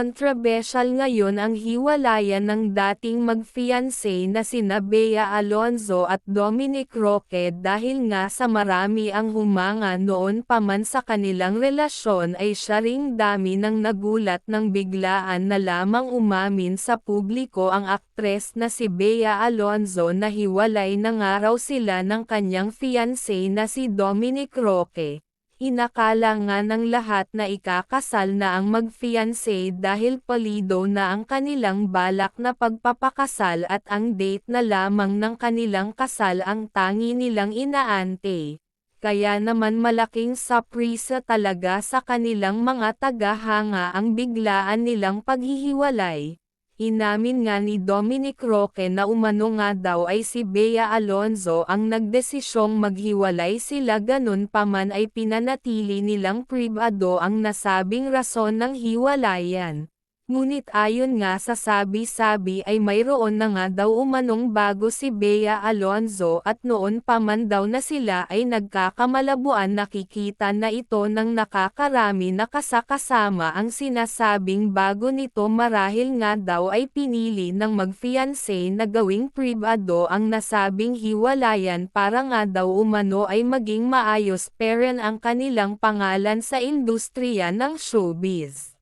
Kontrobersyal ngayon ang hiwalayan ng dating mag-fiancé na sina Bea Alonzo at Dominic Roque dahil nga sa marami ang humanga noon pa man sa kanilang relasyon ay siya ring dami ng nagulat ng biglaan na lamang umamin sa publiko ang aktres na si Bea Alonzo na hiwalay na nga raw sila ng kanyang fiancé na si Dominic Roque. Inakala nga ng lahat na ikakasal na ang mag-fiancé dahil palido na ang kanilang balak na pagpapakasal at ang date na lamang ng kanilang kasal ang tangi nilang inaante. Kaya naman malaking surprise talaga sa kanilang mga tagahanga ang biglaan nilang paghihiwalay. Inamin nga ni Dominic Roque na umano nga daw ay si Bea Alonzo ang nagdesisyong maghiwalay sila ganun pa man ay pinanatili nilang pribado ang nasabing rason ng hiwalayan. Ngunit ayon nga sa sabi-sabi ay mayroon na nga daw umanong bago si Bea Alonzo at noon pa man daw na sila ay nagkakamalabuan nakikita na ito ng nakakarami na kasakasama ang sinasabing bago nito marahil nga daw ay pinili ng mag-fiancé na gawing pribado ang nasabing hiwalayan para nga daw umano ay maging maayos peren ang kanilang pangalan sa industriya ng showbiz.